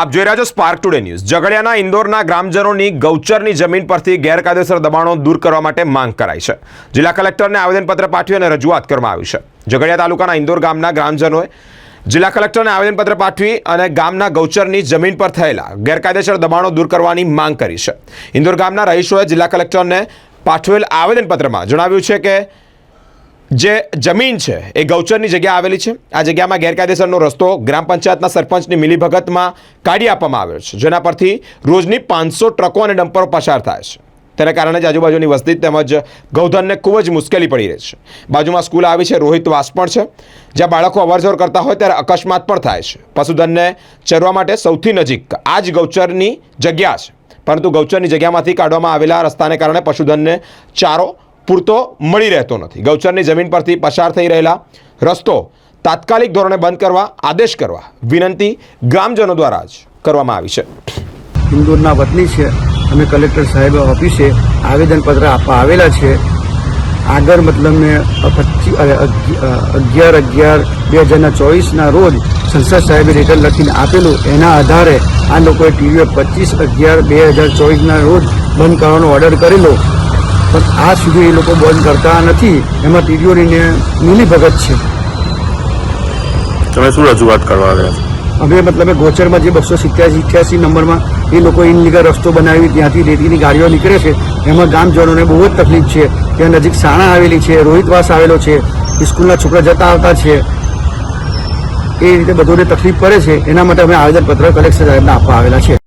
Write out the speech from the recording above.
આપ જોઈ રહ્યા છો સ્પાર્ક ટુડે ન્યૂઝ ઝઘડિયાના ઇન્દોરના ગ્રામજનોની ગૌચરની જમીન પરથી ગેરકાયદેસર દબાણો દૂર કરવા માટે માંગ કરાઈ છે. જિલ્લા કલેક્ટરને આવેદનપત્ર પાઠવી અને રજૂઆત કરવામાં આવી છે. ઝઘડિયા તાલુકાના ઇન્દોર ગામના ગ્રામજનોએ જિલ્લા કલેક્ટરને આવેદનપત્ર પાઠવી અને ગામના ગૌચરની જમીન પર થયેલા ગેરકાયદેસર દબાણો દૂર કરવાની માંગ કરી છે. ઇન્દોર ગામના રહીશોએ જિલ્લા કલેક્ટરને પાઠવેલ આવેદનપત્રમાં જણાવ્યું છે કે જે જમીન છે, એ ગૌચરની જગ્યા આવેલી છે. આ જગ્યામાં ગેરકાયદેસરનો રસ્તો ગ્રામ પંચાયતના સરપંચની મિલીભગતમાં કાઢી આપવામાં આવ્યો છે, જેના પરથી રોજની પાંચસો ટ્રકો અને ડમ્પરો પસાર થાય છે. તેના કારણે જ આજુબાજુની વસ્તી તેમજ ગૌધનને ખૂબ જ મુશ્કેલી પડી રહી છે. બાજુમાં સ્કૂલ આવી છે, રોહિત વાસ પણ છે. જ્યાં બાળકો અવરજવર કરતા હોય ત્યારે અકસ્માત પણ થાય છે. પશુધનને ચરવા માટે સૌથી નજીક આ જ ગૌચરની જગ્યા છે. પરંતુ ગૌચરની જગ્યામાંથી કાઢવામાં આવેલા રસ્તાને કારણે પશુધનને ચારો પૂરતો મળી રહેતો નથી. ગૌચરની જમીન પરથી પસાર થઈ રહેલા રસ્તો તાત્કાલિક ધોરણે બંધ કરવા આદેશ કરવા વિનંતી ગ્રામજનો દ્વારા જ કરવામાં આવી છે. ઇન્દોરના વતની છે અમે કલેક્ટર સાહેબ ઓફિસે આવેદનપત્ર આપવા આવેલા છે. આગળ મતલબ મેં અગિયાર અગિયાર, બે હજારના ચોવીસના રોજ સંસદ સાહેબે લેટર લખીને આપેલું. એના આધારે આ લોકોએ ટીવીએ પચીસ, અગિયાર, બે હજાર ચોવીસના રોજ બંધ કરવાનો ઓર્ડર કરેલો. પણ આજ સુધી એ લોકો બંધ કરતા નથી. એમાં ટીડીઓની મિલીભગત છે. તમે શું રજૂઆત કરવા આવ્યા અમે મતલબ ગોચરમાં જે બસો સિત્યાસી ઇઠ્યાસી નંબરમાં એ લોકો ઇનલીગલ રસ્તો બનાવી ત્યાંથી રેતીની ગાડીઓ નીકળે છે. એમાં ગામજનોને બહુ જ તકલીફ છે. ત્યાં નજીક સાણા આવેલી છે રોહિતવાસ આવેલો છે સ્કૂલના છોકરા જતા આવતા છે. એ રીતે બધોને તકલીફ પડે છે. એના માટે અમે આવેદનપત્ર કલેક્ટર સાહેબને આપવા આવેલા છે.